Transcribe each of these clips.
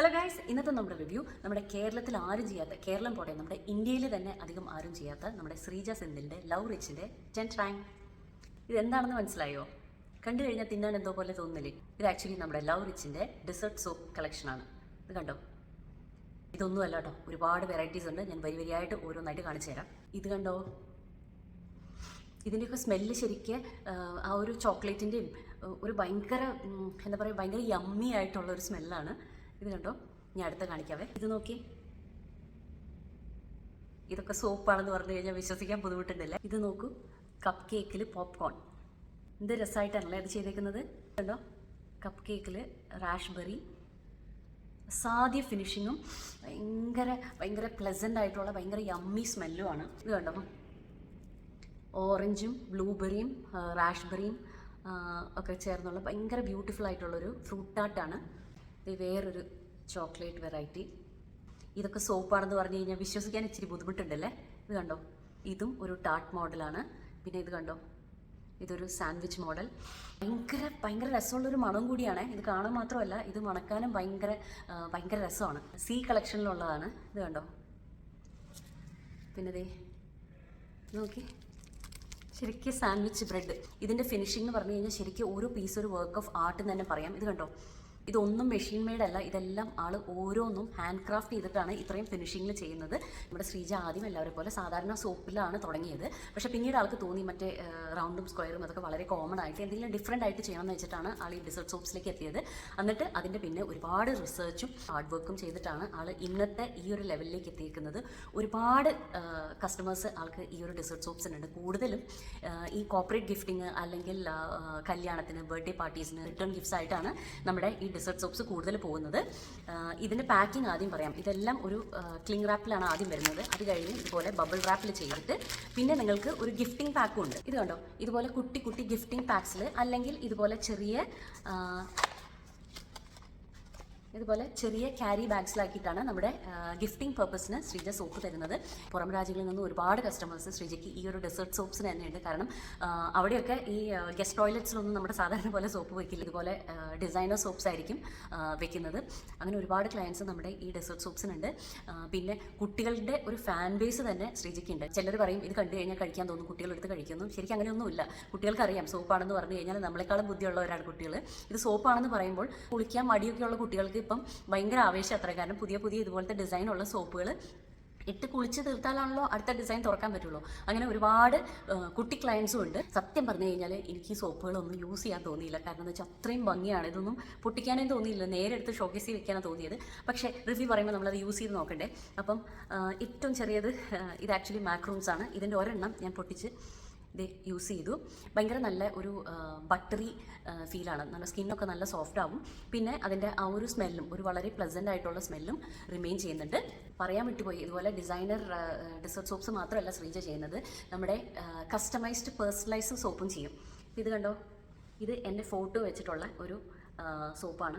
Hello guys ഇന്നത്തെ നമ്മുടെ review നമ്മുടെ കേരളത്തിൽ ആരും ചെയ്യാത്ത കേരളം പോട്ടെ നമ്മുടെ ഇന്ത്യയിൽ തന്നെ അധികം ആരും ചെയ്യാത്ത നമ്മുടെ ശ്രീജ സെന്തിലിന്റെ ലവ് റിച്ചിന്റെ ടെൻ ട്രാങ് ഇതെന്താണെന്ന് മനസ്സിലായോ? കണ്ടു കഴിഞ്ഞാൽ തിന്നാൻ എന്തോ പോലെ തോന്നില്ലേ? ഇത് ആക്ച്വലി നമ്മുടെ ലവ് റിച്ചിന്റെ ഡെസേർട്ട് സോപ്പ് കളക്ഷനാണ് ഇത് കണ്ടോ? ഇതൊന്നും അല്ല കേട്ടോ. ഒരുപാട് വെറൈറ്റീസ് ഉണ്ട്. ഞാൻ വരി വരിയായിട്ട് ഓരോന്നായിട്ട് കാണിച്ചു തരാം. ഇത് കണ്ടോ? ഇതിന്റെയൊക്കെ സ്മെല്ല് ശരിക്കും ആ ഒരു ചോക്ലേറ്റിന്റെയും ഒരു ഭയങ്കര എന്താ പറയുക ഭയങ്കര യമ്മി ആയിട്ടുള്ള ഒരു സ്മെല്ലാണ് ഇത് കണ്ടോ? ഞാൻ അടുത്ത കാണിക്കാവേ. ഇത് നോക്കി. ഇതൊക്കെ സോപ്പാണെന്ന് പറഞ്ഞു കഴിഞ്ഞാൽ വിശ്വസിക്കാൻ ബുദ്ധിമുട്ടുണ്ടല്ലേ ഇത് നോക്കൂ. കപ്പ് കേക്കിൽ പോപ്കോൺ എന്ത് രസമായിട്ടാണല്ലേ ഇത് ചെയ്തേക്കുന്നത്? കണ്ടോ? കപ്പ് കേക്കിൽ റാഷ്ബെറി സാധ്യ ഫിനിഷിങ്ങും ഭയങ്കര ഭയങ്കര പ്ലസന്റ് ആയിട്ടുള്ള ഭയങ്കര യമ്മി സ്മെല്ലുമാണ് ഇത് കണ്ടോ? ഓറഞ്ചും ബ്ലൂബെറിയും റാഷ്ബെറിയും ഒക്കെ ചേർന്നുള്ള ഭയങ്കര ബ്യൂട്ടിഫുൾ ആയിട്ടുള്ളൊരു ഫ്രൂട്ട് ടാർട്ടാണ് വേറൊരു ചോക്ലേറ്റ് വെറൈറ്റി. ഇതൊക്കെ സോപ്പാണെന്ന് പറഞ്ഞു കഴിഞ്ഞാൽ വിശ്വസിക്കാൻ ഇച്ചിരി ബുദ്ധിമുട്ടുണ്ടല്ലേ? ഇത് കണ്ടോ? ഇതും ഒരു ടാർട്ട് മോഡലാണ്. പിന്നെ ഇത് കണ്ടോ? ഇതൊരു സാൻഡ്വിച്ച് മോഡൽ. ഭയങ്കര ഭയങ്കര രസമുള്ളൊരു മണം കൂടിയാണ്. ഇത് കാണാൻ മാത്രമല്ല ഇത് മണക്കാനും ഭയങ്കര ഭയങ്കര രസമാണ്. സി കളക്ഷനിലുള്ളതാണ്. ഇത് കണ്ടോ? പിന്നെ ദേ നോക്കി. ശരിക്കും സാൻഡ്വിച്ച് ബ്രെഡ്. ഇതിന്റെ ഫിനിഷിംഗ് എന്ന് പറഞ്ഞു കഴിഞ്ഞാൽ ശരിക്കും ഓരോ പീസ് ഒരു വർക്ക് ഓഫ് ആർട്ട് എന്ന് തന്നെ പറയാം. ഇത് കണ്ടോ? ഇതൊന്നും മെഷീൻ മെയ്ഡ് അല്ല. ഇതെല്ലാം ആൾ ഓരോന്നും ഹാൻഡ് ക്രാഫ്റ്റ് ചെയ്തിട്ടാണ് ഇത്രയും ഫിനിഷിങ്ങിൽ ചെയ്യുന്നത്. നമ്മുടെ ശ്രീജ ആദ്യം എല്ലാവരെ പോലെ സാധാരണ സോപ്പിലാണ് തുടങ്ങിയത്. പക്ഷേ പിന്നീട് ആൾക്ക് തോന്നി മറ്റേ റൗണ്ടും സ്ക്വയറും അതൊക്കെ വളരെ കോമൺ ആയിട്ട് എന്തെങ്കിലും ഡിഫറെന്റ് ആയിട്ട് ചെയ്യണമെന്ന് വെച്ചിട്ടാണ് ആൾ ഈ ഡിസേർട്ട് സോപ്സിലേക്ക് എത്തിയത്. എന്നിട്ട് അതിന്റെ പിന്നെ ഒരുപാട് റിസർച്ചും ഹാർഡ് വർക്കും ചെയ്തിട്ടാണ് ആൾ ഇന്നത്തെ ഈ ഒരു ലെവലിലേക്ക് എത്തിയിരിക്കുന്നത് ഒരുപാട് കസ്റ്റമേഴ്സ് ആൾക്ക് ഈ ഒരു ഡിസേർട്ട് സോപ്സിനുണ്ട് കൂടുതലും ഈ കോപ്പറേറ്റ് ഗിഫ്റ്റിംഗ് അല്ലെങ്കിൽ കല്യാണത്തിന് ബർത്ത്ഡേ പാർട്ടീസിന് റിട്ടേൺ ഗിഫ്റ്റ്സ് ആയിട്ടാണ് നമ്മുടെ ഈ ഡിസേർട്ട് സോപ്സ് കൂടുതൽ പോകുന്നത്. ഇതിന്റെ പാക്കിംഗ് ആദ്യം പറയാം. ഇതെല്ലാം ഒരു ക്ലിങ് റാപ്പിലാണ് ആദ്യം വരുന്നത്. അത് കഴിഞ്ഞ് ഇതുപോലെ ബബിൾ റാപ്പിൽ ചെയ്തിട്ട് പിന്നെ നിങ്ങൾക്ക് ഒരു ഗിഫ്റ്റിംഗ് പാക്കും ഉണ്ട്. ഇത് കണ്ടോ? ഇതുപോലെ കുട്ടി കുട്ടി ഗിഫ്റ്റിംഗ് പാക്സിൽ അല്ലെങ്കിൽ ഇതുപോലെ ചെറിയ ഇതുപോലെ ചെറിയ ക്യാരി ബാഗ്സിലാക്കിയിട്ടാണ് നമ്മുടെ ഗിഫ്റ്റിംഗ് പർപ്പസിന് ശ്രീജ സോപ്പ് തരുന്നത്. പുറം രാജ്യങ്ങളിൽ നിന്ന് ഒരുപാട് കസ്റ്റമേഴ്സ് ശ്രീജയ്ക്ക് ഈ ഒരു ഡെസേർട്ട് സോപ്സിന് തന്നെയുണ്ട്. കാരണം അവിടെയൊക്കെ ഈ ഗസ്റ്റ് ടോയ്ലറ്റ്സിലൊന്നും നമ്മുടെ സാധാരണ പോലെ സോപ്പ് വയ്ക്കില്ല ഇതുപോലെ ഡിസൈനർ സോപ്സ് ആയിരിക്കും വെക്കുന്നത്. അങ്ങനെ ഒരുപാട് ക്ലയൻസ് നമ്മുടെ ഈ ഡെസേർട്ട് സോപ്സിനുണ്ട് പിന്നെ കുട്ടികളുടെ ഒരു ഫാൻ ബേസ് തന്നെ ശ്രീജയ്ക്കുണ്ട്. ചിലർ പറയും ഇത് കണ്ടു കഴിഞ്ഞാൽ കഴിക്കാൻ തോന്നും. കുട്ടികളെടുത്ത് കഴിക്കുന്നു. ശരിക്കും അങ്ങനെയൊന്നുമില്ല. കുട്ടികൾക്ക് അറിയാം സോപ്പാണെന്ന് പറഞ്ഞു കഴിഞ്ഞാൽ നമ്മളെക്കാളും ബുദ്ധിയുള്ളവരാണ് കുട്ടികൾ ഇത് സോപ്പാണെന്ന് പറയുമ്പോൾ കുളിക്കാൻ മടിയൊക്കെയുള്ള കുട്ടികൾക്ക് ഇപ്പം ഭയങ്കര ആവേശം അത്ര. കാരണം പുതിയ പുതിയ ഇതുപോലത്തെ ഡിസൈനുള്ള സോപ്പുകൾ ഇട്ട് കുളിച്ച് തീർത്താലാണല്ലോ അടുത്ത ഡിസൈൻ തുറക്കാൻ പറ്റുള്ളൂ. അങ്ങനെ ഒരുപാട് കുട്ടി ക്ലയൻസും ഉണ്ട്. സത്യം പറഞ്ഞു കഴിഞ്ഞാൽ എനിക്ക് ഈ സോപ്പുകളൊന്നും യൂസ് ചെയ്യാൻ തോന്നിയില്ല. കാരണം എന്ന് വെച്ചാൽ അത്രയും ഭംഗിയാണ്. ഇതൊന്നും പൊട്ടിക്കാനേ തോന്നിയില്ല. നേരെ എടുത്ത് ഷോക്കേസിൽ വെക്കാനാണ് തോന്നിയത്. പക്ഷേ റിവ്യൂ പറയുമ്പോൾ നമ്മളത് യൂസ് ചെയ്ത് നോക്കണ്ടേ. അപ്പം ഏറ്റവും ചെറിയത് ഇത് ആക്ച്വലി മാക്രൂംസ് ആണ്. ഇതിന്റെ ഒരെണ്ണം ഞാൻ പൊട്ടിച്ച് ഇത് യൂസ് ചെയ്തു. ഭയങ്കര നല്ല ഒരു ബട്ടറി ഫീലാണ് നല്ല സ്കിന്നൊക്കെ നല്ല സോഫ്റ്റ് ആവും. പിന്നെ അതിന്റെ ആ ഒരു സ്മെല്ലും ഒരു വളരെ പ്ലസന്റ് ആയിട്ടുള്ള സ്മെല്ലും റിമെയിൻ ചെയ്യുന്നുണ്ട്. പറയാൻ വിട്ടുപോയി. ഇതുപോലെ ഡിസൈനർ ഡിസേർട്ട് സോപ്സ് മാത്രമല്ല ശ്രീജ ചെയ്യുന്നത്. നമ്മുടെ കസ്റ്റമൈസ്ഡ് പേഴ്സണലൈസ്ഡ് സോപ്പും ചെയ്യും. ഇത് കണ്ടോ? ഇത് എന്റെ ഫോട്ടോ വെച്ചിട്ടുള്ള ഒരു സോപ്പാണ്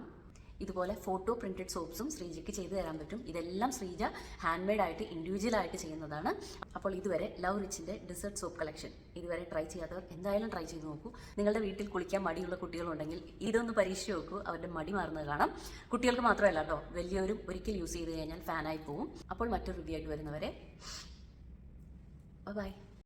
ഇതുപോലെ ഫോട്ടോ പ്രിന്റഡ് സോപ്സും ശ്രീജയ്ക്ക് ചെയ്തു തരാൻ പറ്റും. ഇതെല്ലാം ശ്രീജ ഹാൻഡ് മെയ്ഡ് ആയിട്ട് ഇൻഡിവിജ്വൽ ആയിട്ട് ചെയ്യുന്നതാണ്. അപ്പോൾ ഇതുവരെ ലവ് റിച്ചിന്റെ ഡെസേർട്ട് സോപ്പ് കളക്ഷൻ ഇതുവരെ ട്രൈ ചെയ്യാത്തവർ എന്തായാലും ട്രൈ ചെയ്ത് നോക്കൂ. നിങ്ങളുടെ വീട്ടിൽ കുളിക്കാൻ മടിയുള്ള കുട്ടികളുണ്ടെങ്കിൽ ഇതൊന്ന് പരീക്ഷിച്ച് നോക്കൂ. അവരുടെ മടി മാറുന്നത് കാണാം. കുട്ടികൾക്ക് മാത്രമല്ല കേട്ടോ വലിയവരും ഒരിക്കൽ യൂസ് ചെയ്ത് കഴിഞ്ഞാൽ ഫാനായി പോവും. അപ്പോൾ മറ്റൊരു റിവ്യൂ ആയിട്ട് വരുന്നവരെ ബൈ